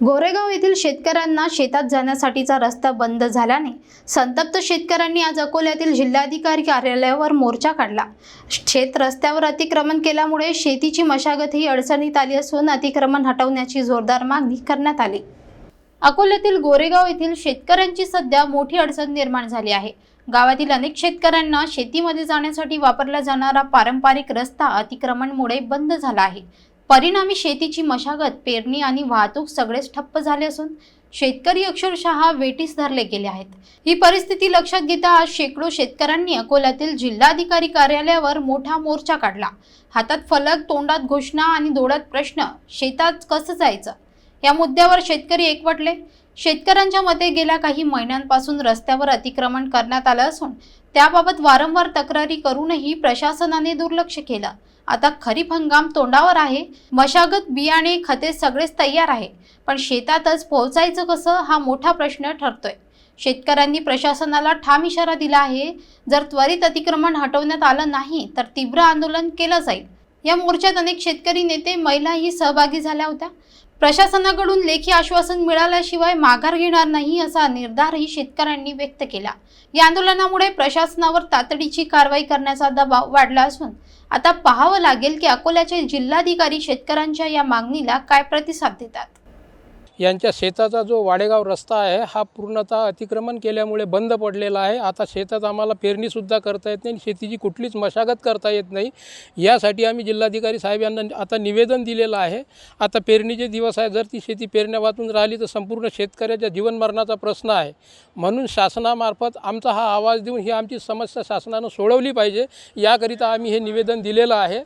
गोरेगाव येथील शेतकऱ्यांना शेतात जाण्यासाठीचा रस्ता बंद झाल्याने संतप्त शेतकऱ्यांनी आज अकोल्यातील जिल्हाधिकारी कार्यालयावर मोर्चा काढला. शेत रस्त्यावर अतिक्रमण केल्यामुळे शेतीची मशागतही अडचणीत आली असून अतिक्रमण हटवण्याची जोरदार मागणी करण्यात आली. अकोल्यातील गोरेगाव येथील शेतकऱ्यांची सध्या मोठी अडचण निर्माण झाली आहे. गावातील अनेक शेतकऱ्यांना शेतीमध्ये जाण्यासाठी वापरला जाणारा पारंपरिक रस्ता अतिक्रमणमुळे बंद झाला आहे. परिणामी शेतीची मशागत पेरणी आणि वाहतूक सगळेच ठप्प झाले असून शेतकरी अक्षरशः वेटीस धरले गेले आहेत. ही परिस्थिती लक्षात घेता आज शेकडो शेतकऱ्यांनी अकोल्यातील जिल्हाधिकारी कार्यालयावर मोठा मोर्चा काढला. हातात फलक तोंडात घोषणा आणि डोळ्यात प्रश्न शेतात कसं जायचं? या मुद्द्यावर शेतकरी एकवटले. शेतकऱ्यांच्या मते गेल्या काही महिन्यांपासून रस्त्यावर अतिक्रमण करण्यात आलं असून त्याबाबत वारंवार तक्रारी करूनही प्रशासनाने दुर्लक्ष केलं. आता खरीप हंगाम तोंडावर आहे मशागत बियाणे खते सगळेच तयार आहे पण शेतातच पोहोचायचं कसं हा मोठा प्रश्न ठरतोय. शेतकऱ्यांनी प्रशासनाला ठाम इशारा दिला आहे जर त्वरित अतिक्रमण हटवण्यात आलं नाही तर तीव्र आंदोलन केलं जाईल. या मोर्चात अनेक शेतकरी नेते महिलाही सहभागी झाल्या होत्या. प्रशासनाकडून लेखी आश्वासन मिळाल्याशिवाय माघार घेणार नाही असा निर्धारही शेतकऱ्यांनी व्यक्त केला. या आंदोलनामुळे प्रशासनावर तातडीची कारवाई करण्याचा दबाव वाढला असून आता पाहावं लागेल की अकोल्याचे जिल्हाधिकारी शेतकऱ्यांच्या या मागणीला काय प्रतिसाद देतात. यांच्या शेताचा जो वाडेगाव रस्ता आहे हा पूर्णतः अतिक्रमण केल्यामुळे बंद पडलेला आहे. आता शेतात आम्हाला पेरणीसुद्धा करता येत नाही आणि शेतीची कुठलीच मशागत करता येत नाही. यासाठी आम्ही जिल्हाधिकारी साहेब यांना आता निवेदन दिलेलं आहे. आता पेरणीचे दिवस आहे. जर ती शेती पेरण्या वाचून राहिली तर संपूर्ण शेतकऱ्याच्या जीवनमरणाचा प्रश्न आहे. म्हणून शासनामार्फत आमचा हा आवाज देऊन ही आमची समस्या शासनानं सोडवली पाहिजे. याकरिता आम्ही हे निवेदन दिलेलं आहे.